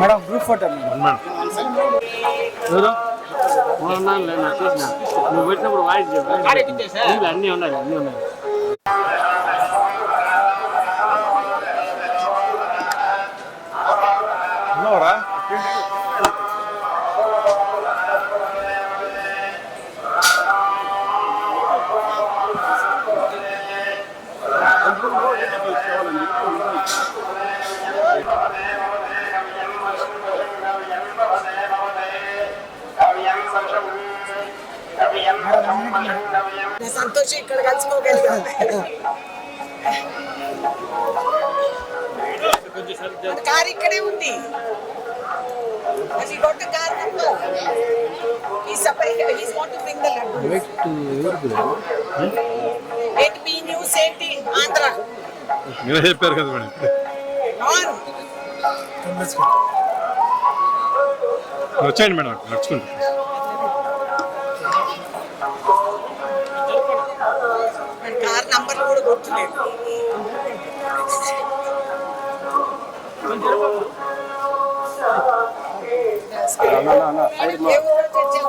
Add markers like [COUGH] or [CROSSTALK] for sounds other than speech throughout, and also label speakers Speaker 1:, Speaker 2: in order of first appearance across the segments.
Speaker 1: Madam group photo
Speaker 2: ఎవరు? నువ్వు పెట్టినప్పుడు వాయిస్ అన్నీ ఉన్నాయి అన్నీ ఉన్నాయి.
Speaker 3: సంతోషం ఇక్కడ కలుసుకోగలిగాం మన కార్ ఇక్కడే ఉంది అది కొట్ట కార్ ఈ సపై he's want to bring the laddu ఏంటి మీ న్యూస్ ఏంటి ఆంధ్ర
Speaker 4: మీరే చెప్పారు కదా మేడం
Speaker 3: ఆన్
Speaker 4: వచ్చేయండి మేడం నడుచుకుంటా
Speaker 3: నంబర్లు కూడా గుర్తులేదు ఏ ఊరో తెచ్చావు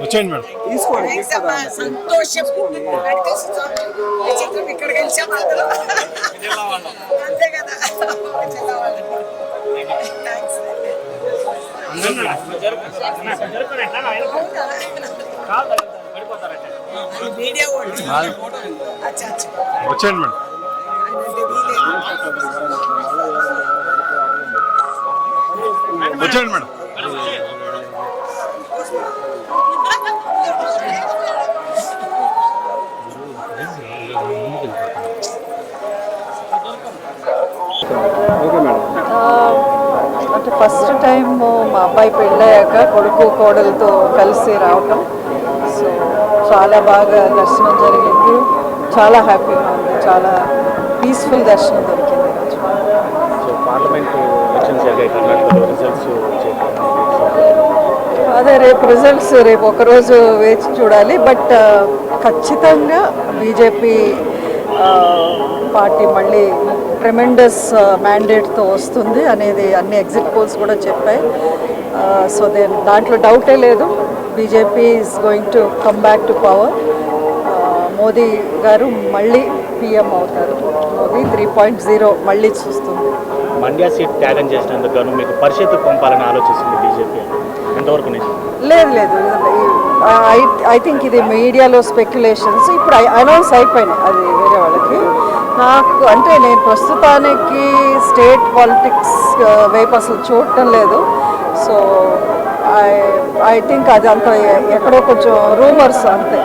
Speaker 4: వచ్చేయండి మేడం.
Speaker 1: తీసుకోండి.
Speaker 3: సంతోషం. ఇక్కడ అందులో అంతే కదా.
Speaker 4: వచ్చేయండి మేడం. వచ్చేయండి మేడం.
Speaker 5: అంటే ఫస్ట్ టైం మా అబ్బాయి పెళ్ళయ్యాక కొడుకు కోడలతో కలిసి రావటం. సో చాలా బాగా దర్శనం జరిగింది. చాలా హ్యాపీగా ఉంది. చాలా పీస్ఫుల్ దర్శనం దొరికింది అదే రేపు రిజల్ట్స్ రేపు ఒకరోజు వేచి చూడాలి. బట్ ఖచ్చితంగా బీజేపీ పార్టీ మళ్ళీ ట్రెమెండస్ మ్యాండేట్తో వస్తుంది అనేది అన్ని ఎగ్జిట్ పోల్స్ కూడా చెప్పాయి. సో దే దాంట్లో డౌటే లేదు. BJP is going to come back to power Modi గారు మళ్ళీ పిఎం అవుతారు. మోదీ త్రీ పాయింట్ జీరో మళ్ళీ చూస్తుంది.
Speaker 2: మండ్యా సీట్ త్యాగం చేసినందుకు గాను మీకు పరిషత్ పంపాలని ఆలోచిస్తుంది బీజేపీ ఎంతవరకు
Speaker 5: లేదు లేదు. ఐ ఐ థింక్ ఇది మీడియాలో స్పెక్యులేషన్స్ ఇప్పుడు అనౌన్స్ అయిపోయినాయి. అది వేరే వాళ్ళకి. నాకు అంటే నేను ప్రస్తుతానికి స్టేట్ పాలిటిక్స్ వైపు అసలు చూడటం లేదు. సో ఐ ఐ థింక్ అది అంత ఎక్కడో కొంచెం రూమర్స్ అంతే.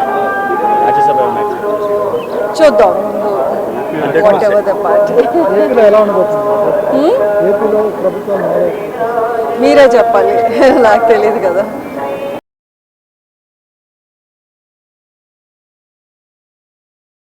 Speaker 5: చూద్దాం. ముందు వాట్ ఎవర్ ద పార్టీ మీరే చెప్పాలి. [LAUGHS] నాకు తెలియదు కదా.